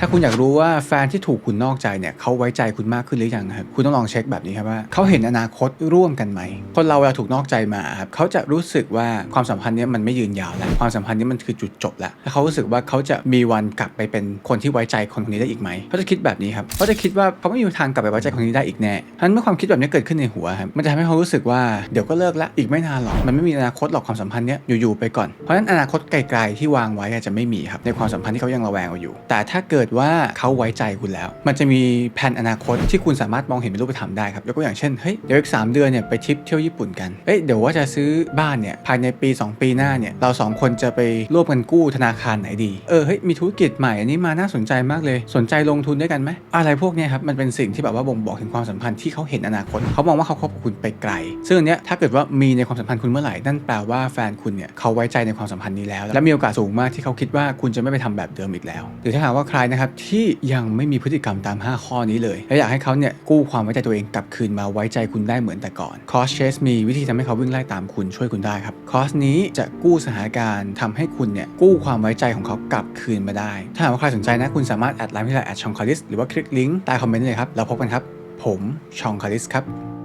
ถ้าคุณอยากรู้ว่าแฟนที่ถูกคุณนอกใจเนี่ยเขาไว้ใจคุณมากขึ้นหรือยังครับคุณต้องลองเช็คแบบนี้ครับว่าเขาเห็นอนาคตร่วมกันไหมคนเราเวลาถูกนอกใจมาครับเขาจะรู้สึกว่าความสัมพันธ์เนี้มันไม่ยืนยาวแล้วความสัมพันธ์นี้มันคือจุดจบแล้วแล้วเขารู้สึกว่าเขาจะมีวันกลับไปเป็นคนที่ไว้ใจคนคนนี้ได้อีกไหมเขาจะคิดแบบนี้ครับเขาจะคิดว่าเขาไม่มีทางกลับไปไว้ใจคนนี้ได้อีกแน่ฉะนั้นเมื่อความคิดแบบนี้เกิดขึ้นในหัวครับมันจะทำให้เขารู้สึกว่าเดี๋ยวก็เลิกละอีกไม่นานหรอกมันไม่มีอนาคตหรอกความสัมพันธ์เนี้ยอยู่ๆไปก่อนเพราะฉะนั้นอนาคตไกลๆที่วางไว้จะไม่มีครับในความสัมพันธ์ที่เขายังระแวงอยู่ แต่ถ้าเกิดว่าเขาไว้ใจคุณแล้ว มันจะมีแผนอนาคตที่คุณสามารถมองเห็นเป็นรูปธรรมได้ครับยกตัวอย่างเช่นเฮ้ยเดี๋ยวอีกสามเดือนเนี่ยไปทริปเที่ยวญี่ปุ่นกันเอ้ยเดี๋ยวว่าจะซื้อบ้านเนี่ยภายในปี 2 ปีหน้าเนี่ยเราสองคนจะไปร่วมกันกู้ธนาคารไหนดีเออเฮ้ยมีธุรกิจใหม่อันนี้มาน่าสนใจมากเลย สนใจลงทุนด้วยกันไหมอะไรพวกเนี้ยครับมันเป็นสิ่งที่แบบว่าบ่งบอกถึงความสัมพันธ์ที่เขาเห็นอนาคตเขามองว่าเขาคบกับคุณไปไกล ซึ่งอันเนี้ยถ้าเกิดว่ามีในความสัมพันธ์คุณเมื่อไหร่นั่นแปลว่าแฟนคุณเนี่ยเขาไว้ใจในความสัมพันธ์นี้แล้ว และมีโอกาสสูงมากที่เขาคิดว่าคุณจะไม่ไปทำแบบเดิมอีกแล้ว หรือถ้าหากว่าใครนะครับที่ยังไม่มีพฤติกรรมตาม 5 ข้อนี้เลย และอยากให้เขาเนี่ยกู้ความไว้ใจตัวเองกลับคืนมาไว้ใจคุณได้เหมือนแต่ก่อนคอสเชสมีวิธีทำให้เขาวิ่งไล่ตามคุณช่วยคุณได้ครับคอสนี้จะกู้สถานการณ์ทำให้คุณเนี่ยกู้ความไว้ใจของเขากลับคืนมาได้ ถ้าหากว่าใครสนใจนะคุณสามารถแอดไลน์ที่ไลน์แอดชองคาริสหรือว่าคลิกลิงก์ใต้คอมเมนต์เลยครับแล้วพบกันครับ ผมชองคาริสครับ